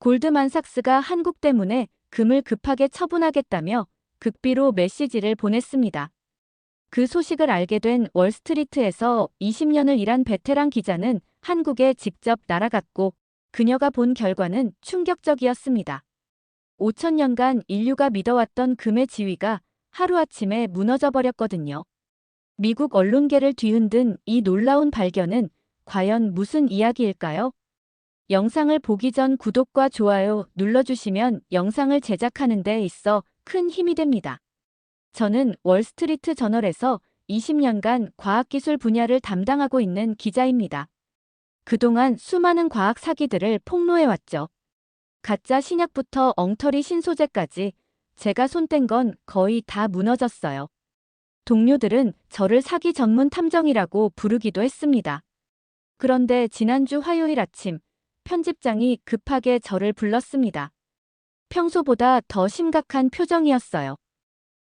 골드만삭스가 한국 때문에 금을 급하게 처분하겠다며 극비로 메시지를 보냈습니다. 그 소식을 알게 된 월스트리트에서 20년을 일한 베테랑 기자는 한국에 직접 날아갔고 그녀가 본 결과는 충격적이었습니다. 5천년간 인류가 믿어왔던 금의 지위가 하루아침에 무너져 버렸거든요. 미국 언론계를 뒤흔든 이 놀라운 발견은 과연 무슨 이야기일까요? 영상을 보기 전 구독과 좋아요 눌러주시면 영상을 제작하는 데 있어 큰 힘이 됩니다. 저는 월스트리트 저널에서 20년간 과학기술 분야를 담당하고 있는 기자입니다. 그동안 수많은 과학 사기들을 폭로해왔죠. 가짜 신약부터 엉터리 신소재까지 제가 손댄 건 거의 다 무너졌어요. 동료들은 저를 사기 전문 탐정이라고 부르기도 했습니다. 그런데 지난주 화요일 아침 편집장이 급하게 저를 불렀습니다. 평소보다 더 심각한 표정이었어요.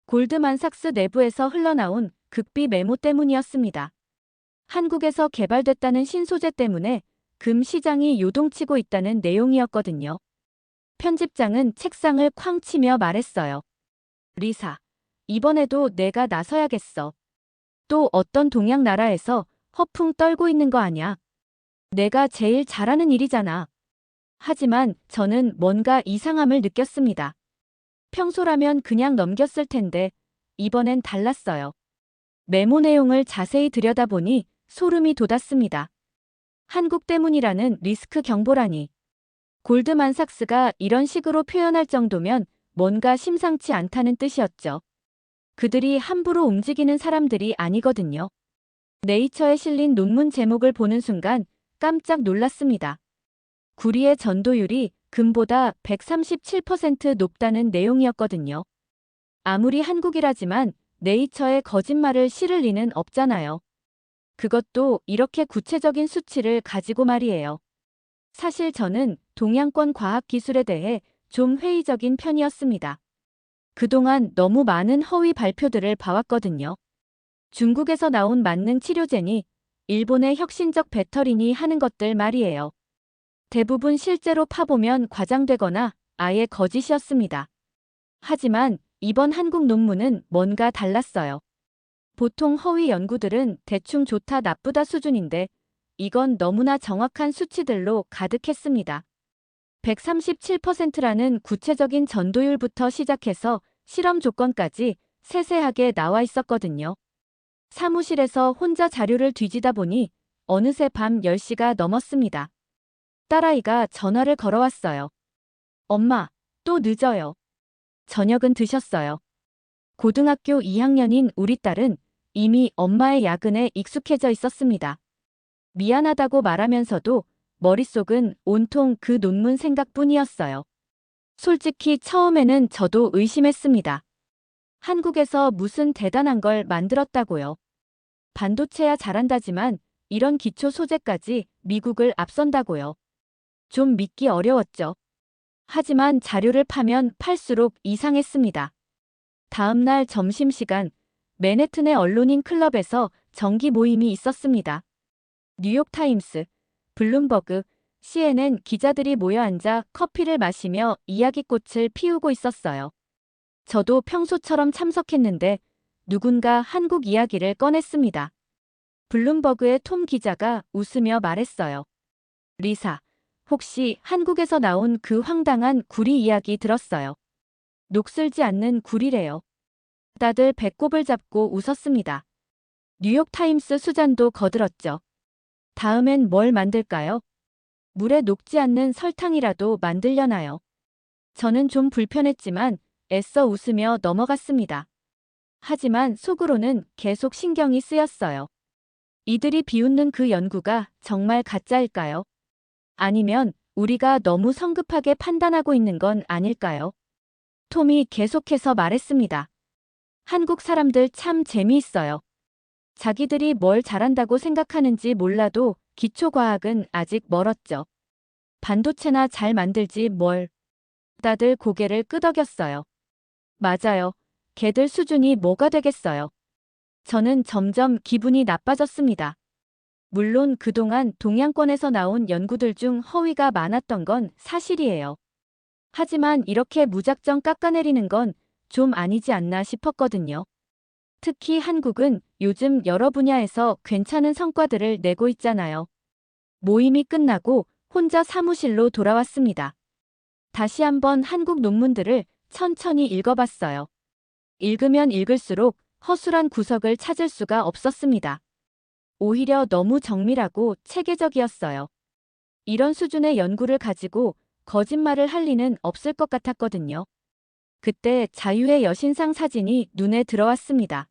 골드만삭스 내부에서 흘러나온 극비 메모 때문이었습니다. 한국에서 개발됐다는 신소재 때문에 금 시장이 요동치고 있다는 내용이었거든요. 편집장은 책상을 쾅 치며 말했어요. 리사, 이번에도 내가 나서야겠어. 또 어떤 동양 나라에서 허풍 떨고 있는 거 아냐. 내가 제일 잘하는 일이잖아. 하지만 저는 뭔가 이상함을 느꼈습니다. 평소라면 그냥 넘겼을 텐데 이번엔 달랐어요. 메모 내용을 자세히 들여다보니 소름이 돋았습니다. 한국 때문이라는 리스크 경보라니. 골드만삭스가 이런 식으로 표현할 정도면 뭔가 심상치 않다는 뜻이었죠. 그들이 함부로 움직이는 사람들이 아니거든요. 네이처에 실린 논문 제목을 보는 순간 깜짝 놀랐습니다. 구리의 전도율이 금보다 137% 높다는 내용이었거든요. 아무리 한국이라지만 네이처에 거짓말을 실을 리는 없잖아요. 그것도 이렇게 구체적인 수치를 가지고 말이에요. 사실 저는 동양권 과학 기술에 대해 좀 회의적인 편이었습니다. 그동안 너무 많은 허위 발표들을 봐왔거든요. 중국에서 나온 만능 치료제니 일본의 혁신적 배터리니 하는 것들 말이에요. 대부분 실제로 파보면 과장되거나 아예 거짓이었습니다. 하지만 이번 한국 논문은 뭔가 달랐어요. 보통 허위 연구들은 대충 좋다 나쁘다 수준인데 이건 너무나 정확한 수치들로 가득했습니다. 137%라는 구체적인 전도율부터 시작해서 실험 조건까지 세세하게 나와 있었거든요. 사무실에서 혼자 자료를 뒤지다 보니 어느새 밤 10시가 넘었습니다. 딸아이가 전화를 걸어왔어요. 엄마, 또 늦어요. 저녁은 드셨어요. 고등학교 2학년인 우리 딸은 이미 엄마의 야근에 익숙해져 있었습니다. 미안하다고 말하면서도 머릿속은 온통 그 논문 생각뿐이었어요. 솔직히 처음에는 저도 의심했습니다. 한국에서 무슨 대단한 걸 만들었다고요. 반도체야 잘한다지만 이런 기초 소재까지 미국을 앞선다고요. 좀 믿기 어려웠죠. 하지만 자료를 파면 팔수록 이상했습니다. 다음 날 점심시간 맨해튼의 언론인 클럽에서 정기 모임이 있었습니다. 뉴욕타임스, 블룸버그, CNN 기자들이 모여 앉아 커피를 마시며 이야기꽃을 피우고 있었어요. 저도 평소처럼 참석했는데 누군가 한국 이야기를 꺼냈습니다. 블룸버그의 톰 기자가 웃으며 말했어요. 리사, 혹시 한국에서 나온 그 황당한 구리 이야기 들었어요? 녹슬지 않는 구리래요. 다들 배꼽을 잡고 웃었습니다. 뉴욕타임스 수잔도 거들었죠. 다음엔 뭘 만들까요? 물에 녹지 않는 설탕이라도 만들려나요? 저는 좀 불편했지만 애써 웃으며 넘어갔습니다. 하지만 속으로는 계속 신경이 쓰였어요. 이들이 비웃는 그 연구가 정말 가짜일까요? 아니면 우리가 너무 성급하게 판단하고 있는 건 아닐까요? 톰이 계속해서 말했습니다. 한국 사람들 참 재미있어요. 자기들이 뭘 잘한다고 생각하는지 몰라도 기초과학은 아직 멀었죠. 반도체나 잘 만들지 뭘. 다들 고개를 끄덕였어요. 맞아요. 걔들 수준이 뭐가 되겠어요. 저는 점점 기분이 나빠졌습니다. 물론 그동안 동양권에서 나온 연구들 중 허위가 많았던 건 사실이에요. 하지만 이렇게 무작정 깎아내리는 건 좀 아니지 않나 싶었거든요. 특히 한국은 요즘 여러 분야에서 괜찮은 성과들을 내고 있잖아요. 모임이 끝나고 혼자 사무실로 돌아왔습니다. 다시 한번 한국 논문들을 천천히 읽어봤어요. 읽으면 읽을수록 허술한 구석을 찾을 수가 없었습니다. 오히려 너무 정밀하고 체계적이었어요. 이런 수준의 연구를 가지고 거짓말을 할 리는 없을 것 같았거든요. 그때 자유의 여신상 사진이 눈에 들어왔습니다.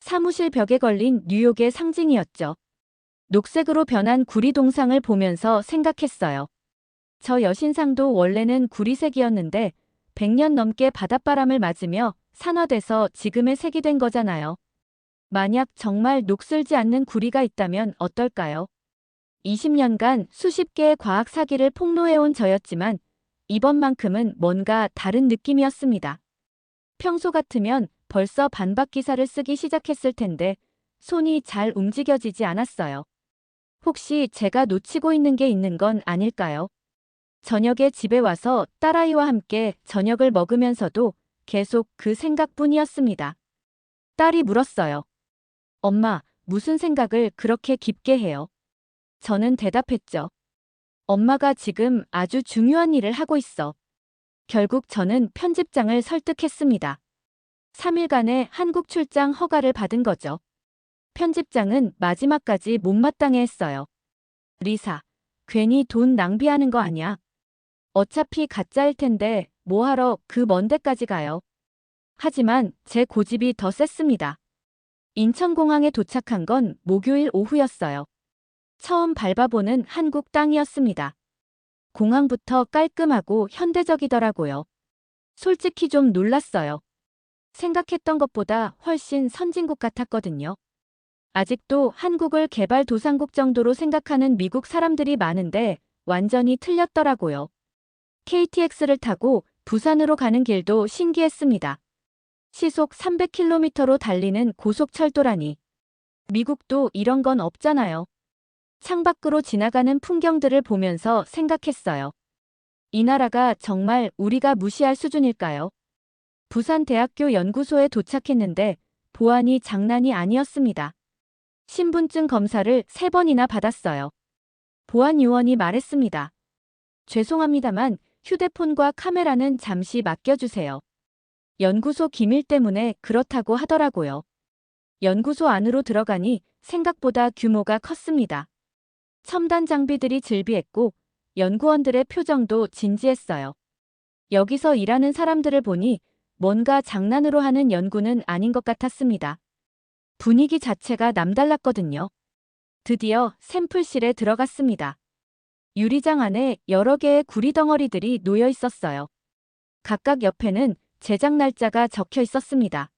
사무실 벽에 걸린 뉴욕의 상징이었죠. 녹색으로 변한 구리 동상을 보면서 생각했어요. 저 여신상도 원래는 구리색이었는데 100년 넘게 바닷바람을 맞으며 산화돼서 지금의 색이 된 거잖아요. 만약 정말 녹슬지 않는 구리가 있다면 어떨까요? 20년간 수십 개의 과학 사기를 폭로해온 저였지만 이번만큼은 뭔가 다른 느낌이었습니다. 평소 같으면 벌써 반박 기사를 쓰기 시작했을 텐데 손이 잘 움직여지지 않았어요. 혹시 제가 놓치고 있는 게 있는 건 아닐까요? 저녁에 집에 와서 딸아이와 함께 저녁을 먹으면서도 계속 그 생각뿐이었습니다. 딸이 물었어요. 엄마, 무슨 생각을 그렇게 깊게 해요? 저는 대답했죠. 엄마가 지금 아주 중요한 일을 하고 있어. 결국 저는 편집장을 설득했습니다. 3일간의 한국 출장 허가를 받은 거죠. 편집장은 마지막까지 못마땅해 했어요. 리사, 괜히 돈 낭비하는 거 아니야. 어차피 가짜일 텐데 뭐하러 그 먼 데까지 가요. 하지만 제 고집이 더 셌습니다. 인천공항에 도착한 건 목요일 오후였어요. 처음 밟아보는 한국 땅이었습니다. 공항부터 깔끔하고 현대적이더라고요. 솔직히 좀 놀랐어요. 생각했던 것보다 훨씬 선진국 같았거든요. 아직도 한국을 개발도상국 정도로 생각하는 미국 사람들이 많은데 완전히 틀렸더라고요. KTX를 타고 부산으로 가는 길도 신기했습니다. 시속 300km로 달리는 고속철도라니. 미국도 이런 건 없잖아요. 창밖으로 지나가는 풍경들을 보면서 생각했어요. 이 나라가 정말 우리가 무시할 수준일까요? 부산대학교 연구소에 도착했는데 보안이 장난이 아니었습니다. 신분증 검사를 세 번이나 받았어요. 보안 요원이 말했습니다. 죄송합니다만 휴대폰과 카메라는 잠시 맡겨주세요. 연구소 기밀 때문에 그렇다고 하더라고요. 연구소 안으로 들어가니 생각보다 규모가 컸습니다. 첨단 장비들이 즐비했고 연구원들의 표정도 진지했어요. 여기서 일하는 사람들을 보니 뭔가 장난으로 하는 연구는 아닌 것 같았습니다. 분위기 자체가 남달랐거든요. 드디어 샘플실에 들어갔습니다. 유리장 안에 여러 개의 구리 덩어리들이 놓여 있었어요. 각각 옆에는 제작 날짜가 적혀 있었습니다.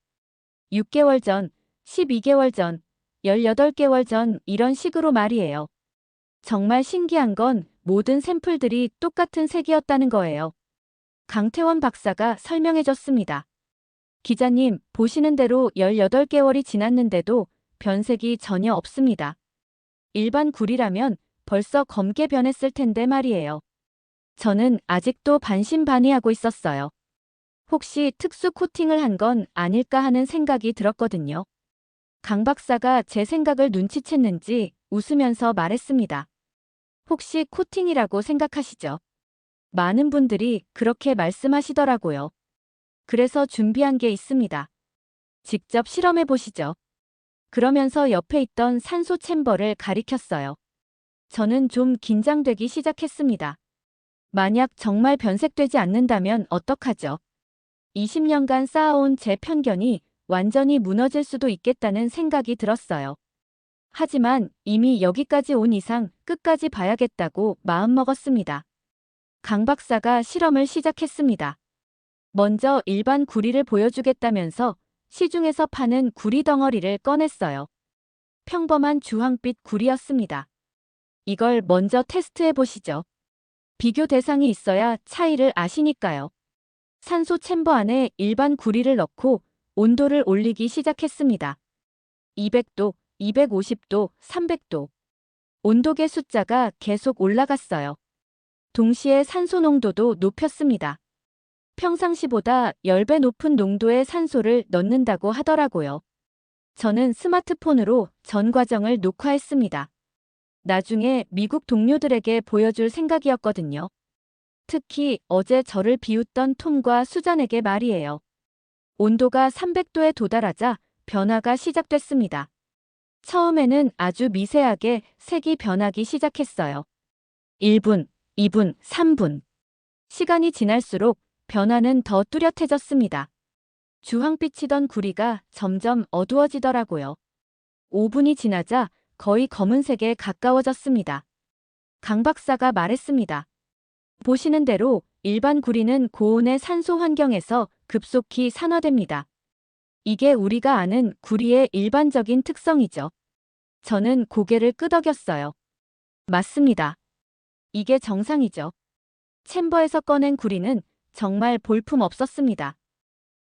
6개월 전, 12개월 전, 18개월 전 이런 식으로 말이에요. 정말 신기한 건 모든 샘플들이 똑같은 색이었다는 거예요. 강태원 박사가 설명해줬습니다. 기자님, 보시는 대로 18개월이 지났는데도 변색이 전혀 없습니다. 일반 굴이라면 벌써 검게 변했을 텐데 말이에요. 저는 아직도 반신반의하고 있었어요. 혹시 특수 코팅을 한 건 아닐까 하는 생각이 들었거든요. 강 박사가 제 생각을 눈치챘는지 웃으면서 말했습니다. 혹시 코팅이라고 생각하시죠? 많은 분들이 그렇게 말씀하시더라고요. 그래서 준비한 게 있습니다. 직접 실험해 보시죠. 그러면서 옆에 있던 산소 챔버를 가리켰어요. 저는 좀 긴장되기 시작했습니다. 만약 정말 변색되지 않는다면 어떡하죠? 20년간 쌓아온 제 편견이 완전히 무너질 수도 있겠다는 생각이 들었어요. 하지만 이미 여기까지 온 이상 끝까지 봐야겠다고 마음먹었습니다. 강 박사가 실험을 시작했습니다. 먼저 일반 구리를 보여주겠다면서 시중에서 파는 구리 덩어리를 꺼냈어요. 평범한 주황빛 구리였습니다. 이걸 먼저 테스트해 보시죠. 비교 대상이 있어야 차이를 아시니까요. 산소 챔버 안에 일반 구리를 넣고 온도를 올리기 시작했습니다. 200도, 250도, 300도. 온도계 숫자가 계속 올라갔어요. 동시에 산소 농도도 높였습니다. 평상시보다 10배 높은 농도의 산소를 넣는다고 하더라고요. 저는 스마트폰으로 전 과정을 녹화했습니다. 나중에 미국 동료들에게 보여줄 생각이었거든요. 특히 어제 저를 비웃던 톰과 수잔에게 말이에요. 온도가 300도에 도달하자 변화가 시작됐습니다. 처음에는 아주 미세하게 색이 변하기 시작했어요. 1분, 2분, 3분. 시간이 지날수록 변화는 더 뚜렷해졌습니다. 주황빛이던 구리가 점점 어두워지더라고요. 5분이 지나자 거의 검은색에 가까워졌습니다. 강 박사가 말했습니다. 보시는 대로 일반 구리는 고온의 산소 환경에서 급속히 산화됩니다. 이게 우리가 아는 구리의 일반적인 특성이죠. 저는 고개를 끄덕였어요. 맞습니다. 이게 정상이죠. 챔버에서 꺼낸 구리는 정말 볼품 없었습니다.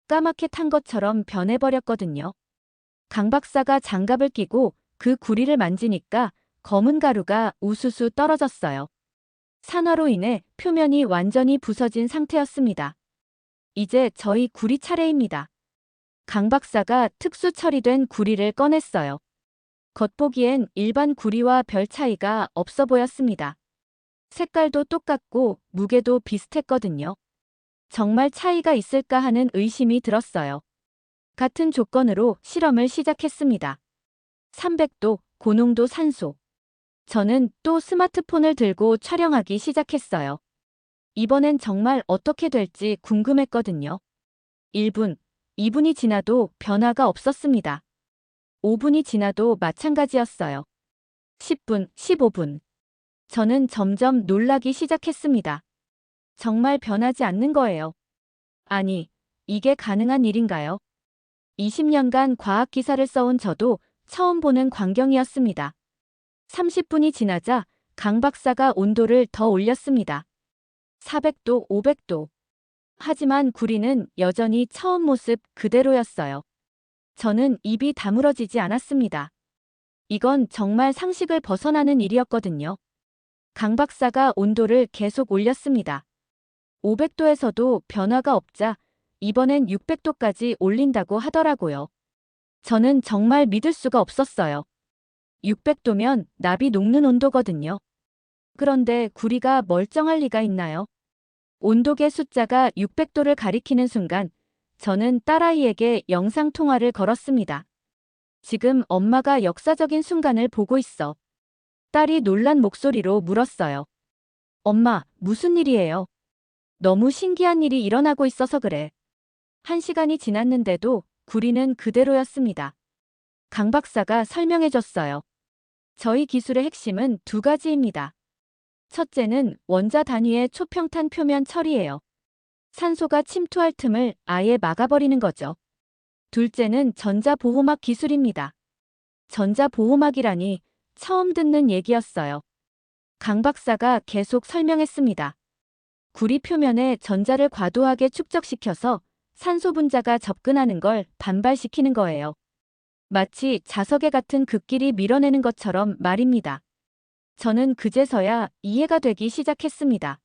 까맣게 탄 것처럼 변해버렸거든요. 강 박사가 장갑을 끼고 그 구리를 만지니까 검은 가루가 우수수 떨어졌어요. 산화로 인해 표면이 완전히 부서진 상태였습니다. 이제 저희 구리 차례입니다. 강 박사가 특수 처리된 구리를 꺼냈어요. 겉보기엔 일반 구리와 별 차이가 없어 보였습니다. 색깔도 똑같고 무게도 비슷했거든요. 정말 차이가 있을까 하는 의심이 들었어요. 같은 조건으로 실험을 시작했습니다. 300도 고농도 산소. 저는 또 스마트폰을 들고 촬영하기 시작했어요. 이번엔 정말 어떻게 될지 궁금했거든요. 1분, 2분이 지나도 변화가 없었습니다. 5분이 지나도 마찬가지였어요. 10분, 15분. 저는 점점 놀라기 시작했습니다. 정말 변하지 않는 거예요. 아니, 이게 가능한 일인가요? 20년간 과학 기사를 써온 저도 처음 보는 광경이었습니다. 30분이 지나자 강 박사가 온도를 더 올렸습니다. 400도, 500도. 하지만 구리는 여전히 처음 모습 그대로였어요. 저는 입이 다물어지지 않았습니다. 이건 정말 상식을 벗어나는 일이었거든요. 강 박사가 온도를 계속 올렸습니다. 500도에서도 변화가 없자 이번엔 600도까지 올린다고 하더라고요. 저는 정말 믿을 수가 없었어요. 600도면 납이 녹는 온도거든요. 그런데 구리가 멀쩡할 리가 있나요? 온도계 숫자가 600도를 가리키는 순간 저는 딸아이에게 영상통화를 걸었습니다. 지금 엄마가 역사적인 순간을 보고 있어. 딸이 놀란 목소리로 물었어요. 엄마, 무슨 일이에요? 너무 신기한 일이 일어나고 있어서 그래. 한 시간이 지났는데도 구리는 그대로였습니다. 강 박사가 설명해줬어요. 저희 기술의 핵심은 두 가지입니다. 첫째는 원자 단위의 초평탄 표면 처리예요. 산소가 침투할 틈을 아예 막아버리는 거죠. 둘째는 전자보호막 기술입니다. 전자보호막이라니 처음 듣는 얘기였어요. 강 박사가 계속 설명했습니다. 구리 표면에 전자를 과도하게 축적시켜서 산소 분자가 접근하는 걸 반발시키는 거예요. 마치 자석에 같은 극끼리 밀어내는 것처럼 말입니다. 저는 그제서야 이해가 되기 시작했습니다.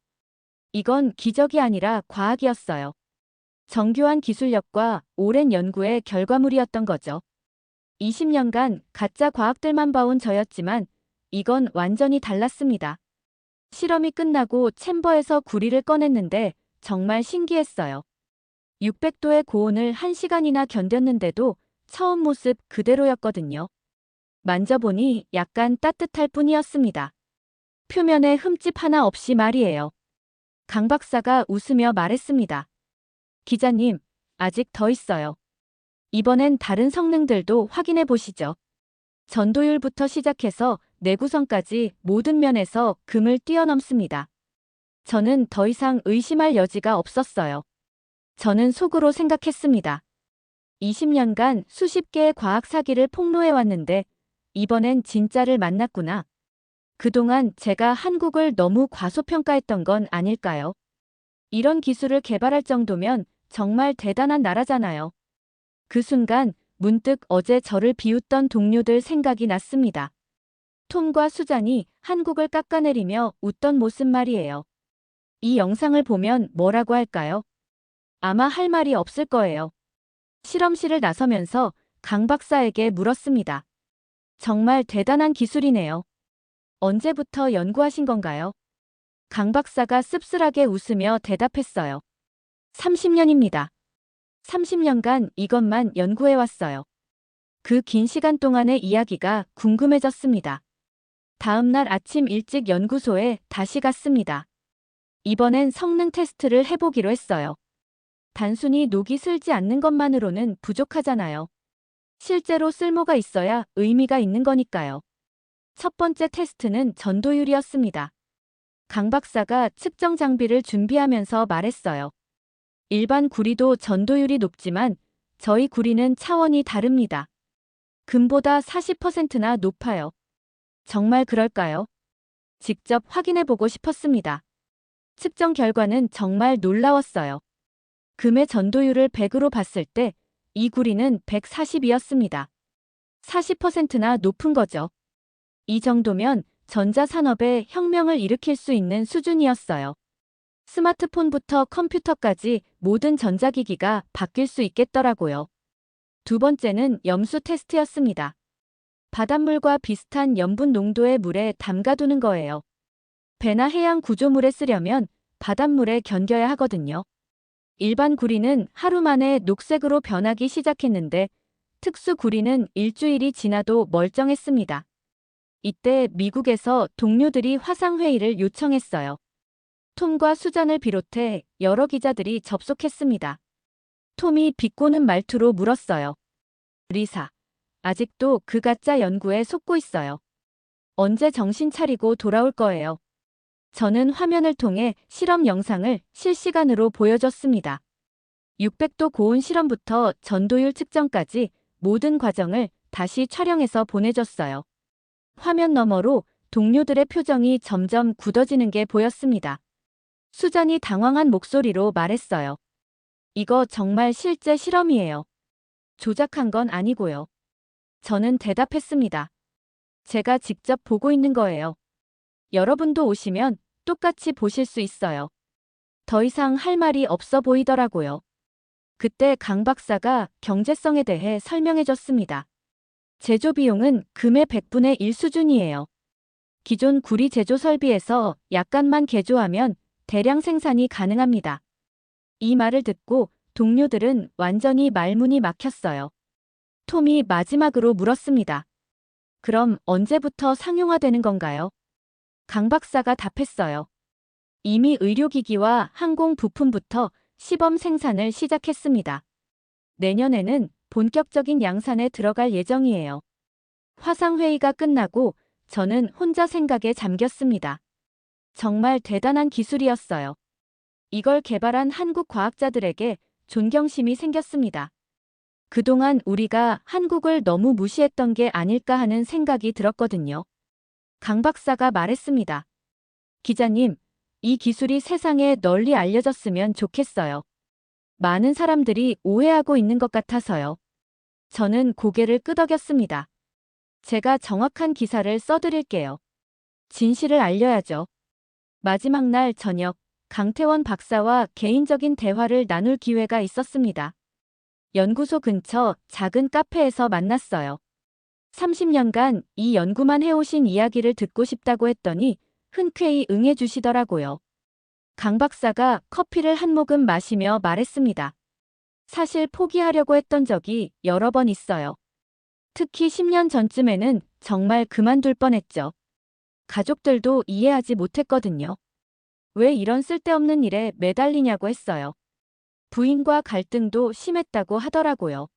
이건 기적이 아니라 과학이었어요. 정교한 기술력과 오랜 연구의 결과물이었던 거죠. 20년간 가짜 과학들만 봐온 저였지만 이건 완전히 달랐습니다. 실험이 끝나고 챔버에서 구리를 꺼냈는데 정말 신기했어요. 600도의 고온을 1시간이나 견뎠는데도 처음 모습 그대로였거든요. 만져보니 약간 따뜻할 뿐이었습니다. 표면에 흠집 하나 없이 말이에요. 강 박사가 웃으며 말했습니다. 기자님, 아직 더 있어요. 이번엔 다른 성능들도 확인해 보시죠. 전도율부터 시작해서 내구성까지 모든 면에서 금을 뛰어넘습니다. 저는 더 이상 의심할 여지가 없었어요. 저는 속으로 생각했습니다. 20년간 수십 개의 과학 사기를 폭로해왔는데 이번엔 진짜를 만났구나. 그동안 제가 한국을 너무 과소평가했던 건 아닐까요? 이런 기술을 개발할 정도면 정말 대단한 나라잖아요. 그 순간 문득 어제 저를 비웃던 동료들 생각이 났습니다. 톰과 수잔이 한국을 깎아내리며 웃던 모습 말이에요. 이 영상을 보면 뭐라고 할까요? 아마 할 말이 없을 거예요. 실험실을 나서면서 강 박사에게 물었습니다. 정말 대단한 기술이네요. 언제부터 연구하신 건가요? 강 박사가 씁쓸하게 웃으며 대답했어요. 30년입니다. 30년간 이것만 연구해왔어요. 그 긴 시간 동안의 이야기가 궁금해졌습니다. 다음 날 아침 일찍 연구소에 다시 갔습니다. 이번엔 성능 테스트를 해보기로 했어요. 단순히 녹이 슬지 않는 것만으로는 부족하잖아요. 실제로 쓸모가 있어야 의미가 있는 거니까요. 첫 번째 테스트는 전도율이었습니다. 강 박사가 측정 장비를 준비하면서 말했어요. 일반 구리도 전도율이 높지만 저희 구리는 차원이 다릅니다. 금보다 40%나 높아요. 정말 그럴까요? 직접 확인해 보고 싶었습니다. 측정 결과는 정말 놀라웠어요. 금의 전도율을 100으로 봤을 때 이 구리는 140이었습니다. 40%나 높은 거죠. 이 정도면 전자산업에 혁명을 일으킬 수 있는 수준이었어요. 스마트폰부터 컴퓨터까지 모든 전자기기가 바뀔 수 있겠더라고요. 두 번째는 염수 테스트였습니다. 바닷물과 비슷한 염분 농도의 물에 담가두는 거예요. 배나 해양 구조물에 쓰려면 바닷물에 견뎌야 하거든요. 일반 구리는 하루 만에 녹색으로 변하기 시작했는데 특수 구리는 일주일이 지나도 멀쩡했습니다. 이때 미국에서 동료들이 화상회의를 요청했어요. 톰과 수잔을 비롯해 여러 기자들이 접속했습니다. 톰이 비꼬는 말투로 물었어요. 리사, 아직도 그 가짜 연구에 속고 있어요. 언제 정신 차리고 돌아올 거예요. 저는 화면을 통해 실험 영상을 실시간으로 보여줬습니다. 600도 고온 실험부터 전도율 측정까지 모든 과정을 다시 촬영해서 보내줬어요. 화면 너머로 동료들의 표정이 점점 굳어지는 게 보였습니다. 수잔이 당황한 목소리로 말했어요. 이거 정말 실제 실험이에요. 조작한 건 아니고요. 저는 대답했습니다. 제가 직접 보고 있는 거예요. 여러분도 오시면 똑같이 보실 수 있어요. 더 이상 할 말이 없어 보이더라고요. 그때 강 박사가 경제성에 대해 설명해 줬습니다. 제조 비용은 금의 100분의 1 수준이에요. 기존 구리 제조 설비에서 약간만 개조하면 대량 생산이 가능합니다. 이 말을 듣고 동료들은 완전히 말문이 막혔어요. 톰이 마지막으로 물었습니다. 그럼 언제부터 상용화되는 건가요? 강 박사가 답했어요. 이미 의료기기와 항공 부품부터 시범 생산을 시작했습니다. 내년에는 본격적인 양산에 들어갈 예정이에요. 화상회의가 끝나고 저는 혼자 생각에 잠겼습니다. 정말 대단한 기술이었어요. 이걸 개발한 한국 과학자들에게 존경심이 생겼습니다. 그동안 우리가 한국을 너무 무시했던 게 아닐까 하는 생각이 들었거든요. 강 박사가 말했습니다. 기자님, 이 기술이 세상에 널리 알려졌으면 좋겠어요. 많은 사람들이 오해하고 있는 것 같아서요. 저는 고개를 끄덕였습니다. 제가 정확한 기사를 써드릴게요. 진실을 알려야죠. 마지막 날 저녁, 강태원 박사와 개인적인 대화를 나눌 기회가 있었습니다. 연구소 근처 작은 카페에서 만났어요. 30년간 이 연구만 해오신 이야기를 듣고 싶다고 했더니 흔쾌히 응해주시더라고요. 강 박사가 커피를 한 모금 마시며 말했습니다. 사실 포기하려고 했던 적이 여러 번 있어요. 특히 10년 전쯤에는 정말 그만둘 뻔했죠. 가족들도 이해하지 못했거든요. 왜 이런 쓸데없는 일에 매달리냐고 했어요. 부인과 갈등도 심했다고 하더라고요.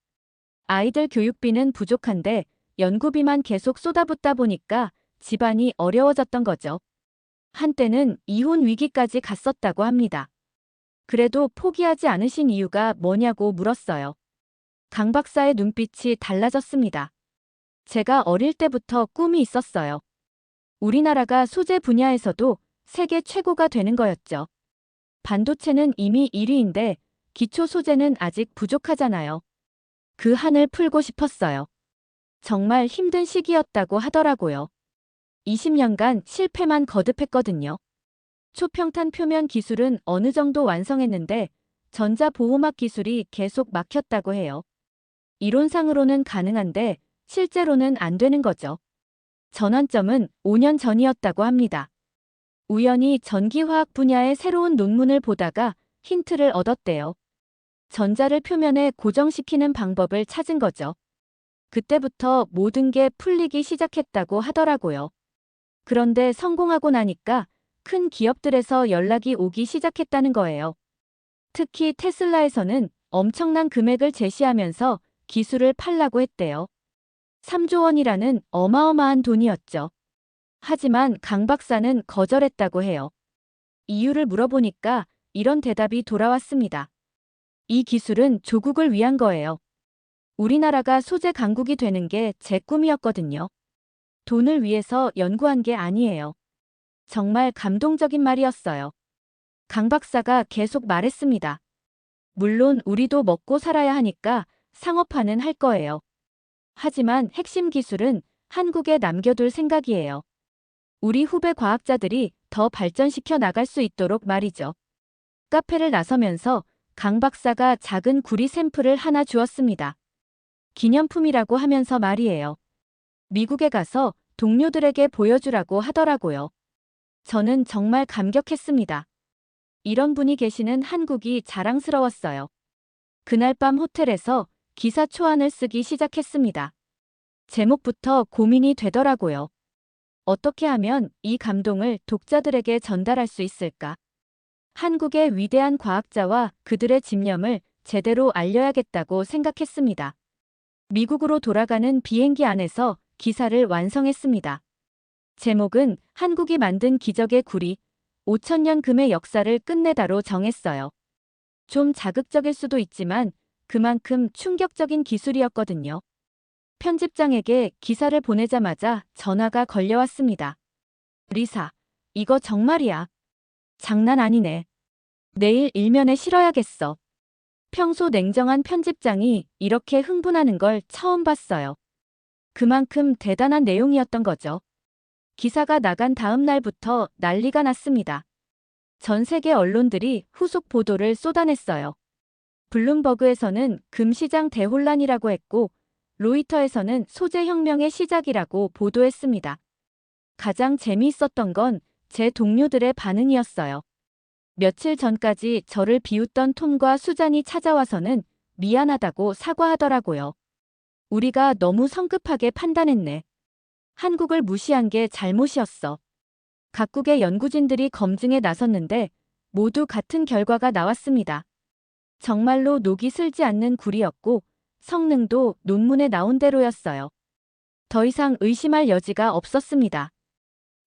아이들 교육비는 부족한데 연구비만 계속 쏟아붓다 보니까 집안이 어려워졌던 거죠. 한때는 이혼 위기까지 갔었다고 합니다. 그래도 포기하지 않으신 이유가 뭐냐고 물었어요. 강 박사의 눈빛이 달라졌습니다. 제가 어릴 때부터 꿈이 있었어요. 우리나라가 소재 분야에서도 세계 최고가 되는 거였죠. 반도체는 이미 1위인데 기초 소재는 아직 부족하잖아요. 그 한을 풀고 싶었어요. 정말 힘든 시기였다고 하더라고요. 20년간 실패만 거듭했거든요. 초평탄 표면 기술은 어느 정도 완성했는데 전자보호막 기술이 계속 막혔다고 해요. 이론상으로는 가능한데 실제로는 안 되는 거죠. 전환점은 5년 전이었다고 합니다. 우연히 전기화학 분야의 새로운 논문을 보다가 힌트를 얻었대요. 전자를 표면에 고정시키는 방법을 찾은 거죠. 그때부터 모든 게 풀리기 시작했다고 하더라고요. 그런데 성공하고 나니까 큰 기업들에서 연락이 오기 시작했다는 거예요. 특히 테슬라에서는 엄청난 금액을 제시하면서 기술을 팔라고 했대요. 3조 원이라는 어마어마한 돈이었죠. 하지만 강 박사는 거절했다고 해요. 이유를 물어보니까 이런 대답이 돌아왔습니다. 이 기술은 조국을 위한 거예요. 우리나라가 소재 강국이 되는 게 제 꿈이었거든요. 돈을 위해서 연구한 게 아니에요. 정말 감동적인 말이었어요. 강 박사가 계속 말했습니다. 물론 우리도 먹고 살아야 하니까 상업화는 할 거예요. 하지만 핵심 기술은 한국에 남겨둘 생각이에요. 우리 후배 과학자들이 더 발전시켜 나갈 수 있도록 말이죠. 카페를 나서면서 강 박사가 작은 구리 샘플을 하나 주었습니다. 기념품이라고 하면서 말이에요. 미국에 가서 동료들에게 보여주라고 하더라고요. 저는 정말 감격했습니다. 이런 분이 계시는 한국이 자랑스러웠어요. 그날 밤 호텔에서 기사 초안을 쓰기 시작했습니다. 제목부터 고민이 되더라고요. 어떻게 하면 이 감동을 독자들에게 전달할 수 있을까? 한국의 위대한 과학자와 그들의 집념을 제대로 알려야겠다고 생각했습니다. 미국으로 돌아가는 비행기 안에서 기사를 완성했습니다. 제목은 한국이 만든 기적의 구리, 5천년 금의 역사를 끝내다로 정했어요. 좀 자극적일 수도 있지만 그만큼 충격적인 기술이었거든요. 편집장에게 기사를 보내자마자 전화가 걸려왔습니다. 리사, 이거 정말이야. 장난 아니네. 내일 일면에 실어야겠어. 평소 냉정한 편집장이 이렇게 흥분하는 걸 처음 봤어요. 그만큼 대단한 내용이었던 거죠. 기사가 나간 다음 날부터 난리가 났습니다. 전 세계 언론들이 후속 보도를 쏟아냈어요. 블룸버그에서는 금시장 대혼란이라고 했고, 로이터에서는 소재 혁명의 시작이라고 보도했습니다. 가장 재미있었던 건 제 동료들의 반응이었어요. 며칠 전까지 저를 비웃던 톰과 수잔이 찾아와서는 미안하다고 사과하더라고요. 우리가 너무 성급하게 판단했네. 한국을 무시한 게 잘못이었어. 각국의 연구진들이 검증에 나섰는데 모두 같은 결과가 나왔습니다. 정말로 녹이 슬지 않는 굴이었고 성능도 논문에 나온 대로였어요. 더 이상 의심할 여지가 없었습니다.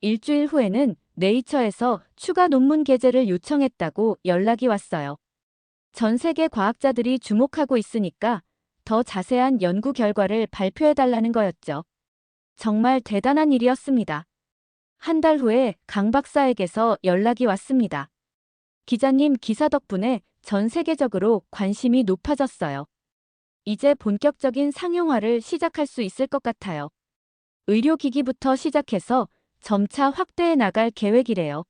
일주일 후에는 네이처에서 추가 논문 게재를 요청했다고 연락이 왔어요. 전 세계 과학자들이 주목하고 있으니까 더 자세한 연구 결과를 발표해달라는 거였죠. 정말 대단한 일이었습니다. 한 달 후에 강 박사에게서 연락이 왔습니다. 기자님 기사 덕분에 전 세계적으로 관심이 높아졌어요. 이제 본격적인 상용화를 시작할 수 있을 것 같아요. 의료기기부터 시작해서 점차 확대해 나갈 계획이래요.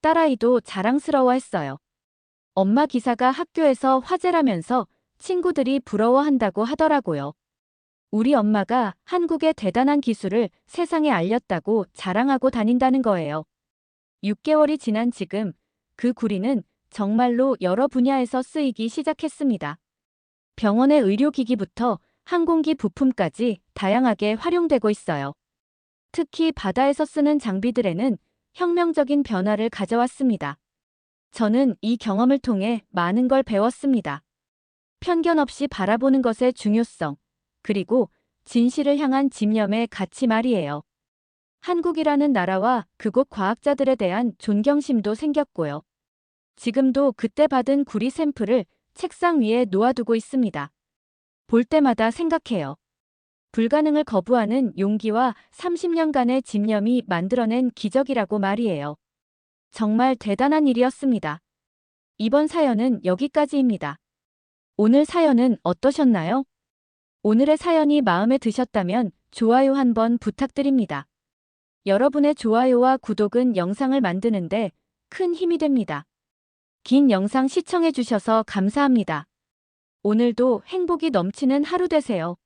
딸아이도 자랑스러워 했어요. 엄마 기사가 학교에서 화제라면서 친구들이 부러워한다고 하더라고요. 우리 엄마가 한국의 대단한 기술을 세상에 알렸다고 자랑하고 다닌다는 거예요. 6개월이 지난 지금 그 구리는 정말로 여러 분야에서 쓰이기 시작했습니다. 병원의 의료기기부터 항공기 부품까지 다양하게 활용되고 있어요. 특히 바다에서 쓰는 장비들에는 혁명적인 변화를 가져왔습니다. 저는 이 경험을 통해 많은 걸 배웠습니다. 편견 없이 바라보는 것의 중요성, 그리고 진실을 향한 집념의 가치 말이에요. 한국이라는 나라와 그곳 과학자들에 대한 존경심도 생겼고요. 지금도 그때 받은 구리 샘플을 책상 위에 놓아두고 있습니다. 볼 때마다 생각해요. 불가능을 거부하는 용기와 30년간의 집념이 만들어낸 기적이라고 말이에요. 정말 대단한 일이었습니다. 이번 사연은 여기까지입니다. 오늘 사연은 어떠셨나요? 오늘의 사연이 마음에 드셨다면 좋아요 한번 부탁드립니다. 여러분의 좋아요와 구독은 영상을 만드는데 큰 힘이 됩니다. 긴 영상 시청해주셔서 감사합니다. 오늘도 행복이 넘치는 하루 되세요.